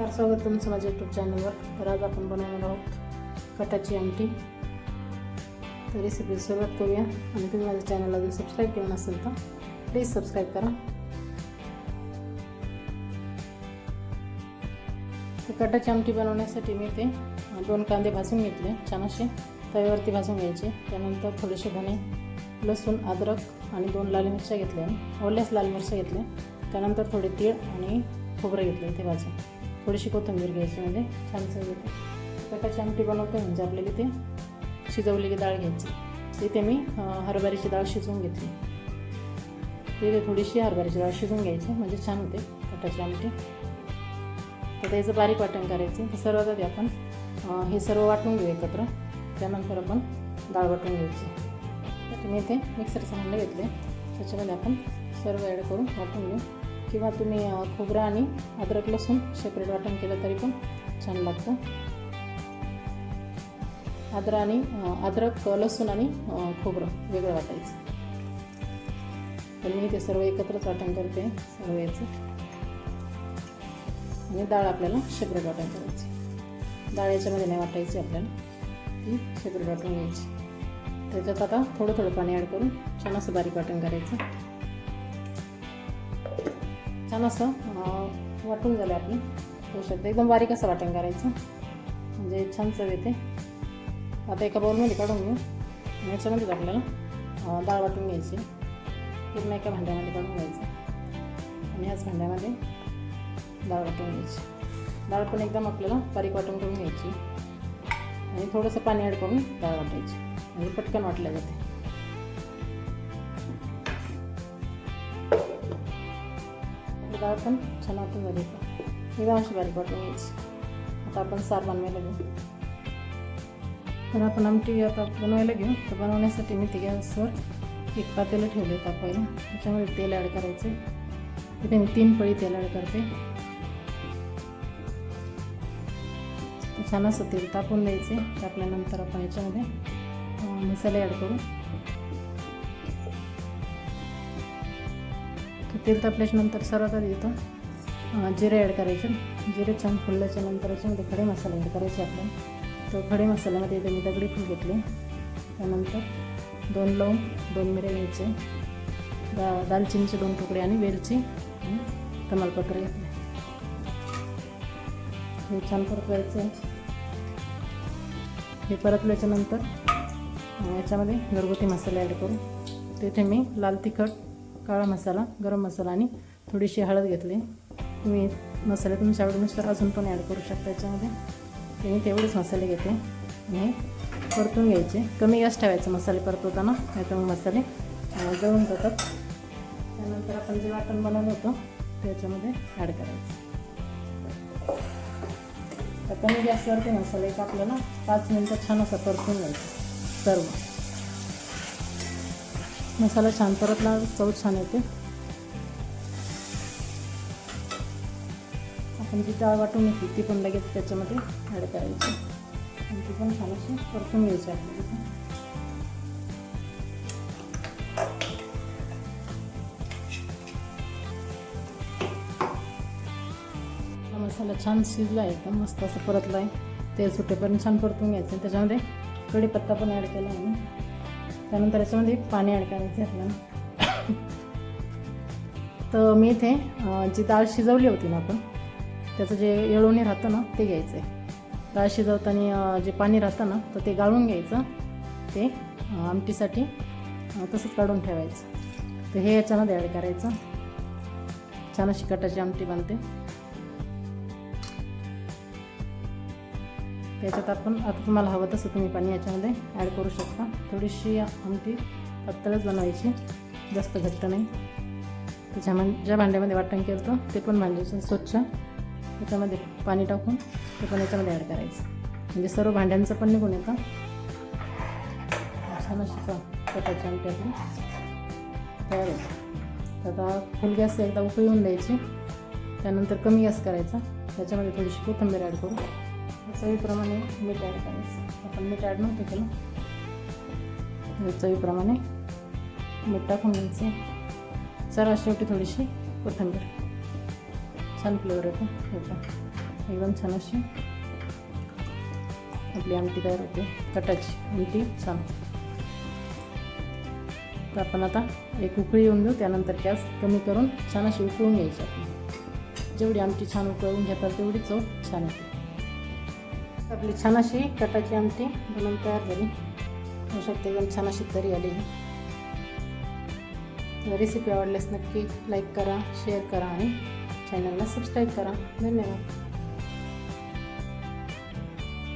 नमस्कार स्वागत तुमचं माझ्या यूट्यूब चॅनलवर तर आज आपण बनवणार आहोत कटाची आमटी तर रेसिपी सुरुवात करूया. आणि तुम्ही माझ्या चॅनलला जर सबस्क्राईब केलं नसेल तर प्लीज सबस्क्राईब करा. तर कटाची आमटी बनवण्यासाठी मी ते दोन कांदे भाजून घेतले छान असे. तव्यावरती भाजून घ्यायचे. त्यानंतर थोडेसे धणे लसूण अद्रक आणि दोन लाल मिरच्या घेतल्या. ओल्याच लाल मिरच्या घेतल्या. त्यानंतर थोडे तीळ आणि खोबरं घेतलं ते भाजून. थोडीशी कोथिंबीर घ्यायची म्हणजे छान चव येते. कटाची आमटी बनवते म्हणजे आपल्याला ते शिजवलेली डाळ घ्यायची. इथे मी हरभऱ्याची डाळ शिजवून घेतली. तिथे थोडीशी हरभऱ्याची डाळ शिजवून घ्यायची म्हणजे छान होते कटाची आमटी. तर त्याचं बारीक वाटण करायचं. हे सर्वात आधी आपण हे सर्व वाटून घेऊ एकत्र. त्यानंतर आपण डाळ वाटून घ्यायची. तर मी इथे मिक्सर भांडं घेतले त्याच्यामध्ये आपण सर्व ॲड करून वाटून घेऊ. किंवा तुम्ही खोबरं आणि अद्रक लसूण सेपरेट वाटण केलं तरी पण छान लागतं. अद्रक आणि अद्रक लसूण आणि खोबरं वेगळं वाटायचं. तर मी ते सर्व एकत्रच वाटण करते सर्व याचं. आणि डाळ आपल्याला सेपरेट वाटण करायची. डाळ याच्यामध्ये नाही वाटायची आपल्याला. ती सेपरेट वाटून घ्यायची. त्याच्यात आता थोडं थोडं पाणी ॲड करून छान असं बारीक वाटण करायचं. छान असं वाटून झालं आपलं. होऊ शकतं एकदम बारीक असं वाटण करायचं. म्हणजे छान चव येते. आता एका बाउलमध्ये काढून घेऊ. आणि याच्यामध्येच आपल्याला डाळ वाटून घ्यायची. पूर्ण एका भांड्यामध्ये काढून घ्यायचं. आणि ह्याच भांड्यामध्ये डाळ वाटून घ्यायची. डाळ पण एकदम आपल्याला बारीक वाटून करून घ्यायची. आणि थोडंसं पाणी ॲड करून डाळ वाटायची. म्हणजे पटकन वाटल्या जाते. डाळ पण छान वाटून झाली एकदम अशी बारीक वाटून घ्यायची आता आपण सार बनवायला घेऊ. तर आपण आमटी आता बनवायला घेऊ. तर बनवण्यासाठी मी ते गॅसवर एक पातेलं ठेवले तापायला त्याच्यामध्ये तेल ॲड करायचे तिथे मी तीन पळी तेल ॲड करते. छान असं तेल तापून द्यायचे टाकल्यानंतर आपण याच्यामध्ये मसाले ॲड करू. तर तेल तापल्याच्यानंतर सर्वात आधी इथं जिरे ॲड करायचे. जिरे छान फुलल्याच्या नंतर याच्यामध्ये खडे मसाले ॲड करायचे आपल्याला तर खडे मसाल्यामध्ये इथे मी दगडी फूल घेतले. त्यानंतर दोन लवंग दोन मिरे घ्यायचे. दा दालचिनीचे दोन तुकडे आणि वेलची आणि तमालपत्र घेतले. हे छान परतवायचं आहे हे परतल्याच्यानंतर याच्यामध्ये घरगुती मसाले ॲड करू. तिथे मी लाल तिखट काळा मसाला गरम मसाला आणि थोडीशी हळद घेतली. तुम्ही मसाले तुमच्या आवडीनुसार अजून पण ॲड करू शकता याच्यामध्ये. ते मी तेवढेच मसाले घेते आणि हे परतून घ्यायचे. कमी गॅस ठेवायचं मसाले परतवताना नाही तर मग मसाले जळून जातात. त्यानंतर आपण जे वाटण बनवलं होतं त्याच्यामध्ये ॲड करायचं. तर कमी गॅसवर ते मसाल्याचं आपल्याला पाच मिनटं छान असं परतून घ्यायचं. सर्व. मसाला छान परतला चव छान येते. आपण जी डाळ वाटून घेतली ती पण लगेच त्याच्यामध्ये ॲड करायची. आणि ती पण छान अशी परतून घ्यायची आपल्याला. मसाला छान शिजला आहे एकदम मस्त असं परतला आहे तेल सुटेपर्यंत छान परतून घ्यायचं. आणि त्याच्यामध्ये कढीपत्ता पण ॲड केला आहे. त्यानंतर याच्यामध्ये पाणी ॲड करायचं आहे आपल्याला. तर मी इथे जी डाळ शिजवली होती ना आपण त्याचं जे येळवणी राहतं ना ते घ्यायचं आहे. डाळ शिजवताना जे पाणी राहतं ना तर ते गाळून घ्यायचं. ते आमटीसाठी तसंच काढून ठेवायचं. तर हे याच्यामध्ये ॲड करायचं. छान अशी कटाची आमटी बनते. त्याच्यात आपण आता तुम्हाला हवं तसं तुम्ही पाणी याच्यामध्ये ॲड करू शकता. थोडीशी आमटी पातळच बनवायची. जास्त घट्ट नाही. त्याच्यामध्ये ज्या भांड्यामध्ये वाटण केलं होतं ते पण भांड्याचं स्वच्छ. त्याच्यामध्ये पाणी टाकून ते पण याच्यामध्ये ॲड करायचं. म्हणजे सर्व भांड्यांचं पण निघून येतं. छान अशी चा- आमटी आपली. तयार होते तर आता फुल गॅस एकदा उकळी येऊन द्यायची. त्यानंतर कमी गॅस करायचा. त्याच्यामध्ये थोडीशी कोथिंबीर ॲड करू. चवीप्रमाणे मीठ ॲड करायचं. आपण मीठ ॲड नव्हतं केलं. चवीप्रमाणे मीठ टाकून घ्यायचं. सर्वात शेवटी थोडीशी कोथिंबीर. छान फ्लेवर येतो. येतो एकदम छान अशी आपली आमटी तयार होते. कटाची आमटी छान. तर आपण आता एक उकळी येऊन देऊ. त्यानंतर गॅस कमी करून छान अशी उकळून घ्यायची आपली जेवढी आमटी छान उकळून घेतात तेवढी चव छान येते. आपली छान अशी कटाची आमटी बनवून तयार झाली. होऊ शकते एकदम छान अशी तरी आली रेसिपी आवडल्यास नक्की लाईक करा शेअर करा आणि चॅनलला सबस्क्राईब करा. धन्यवाद.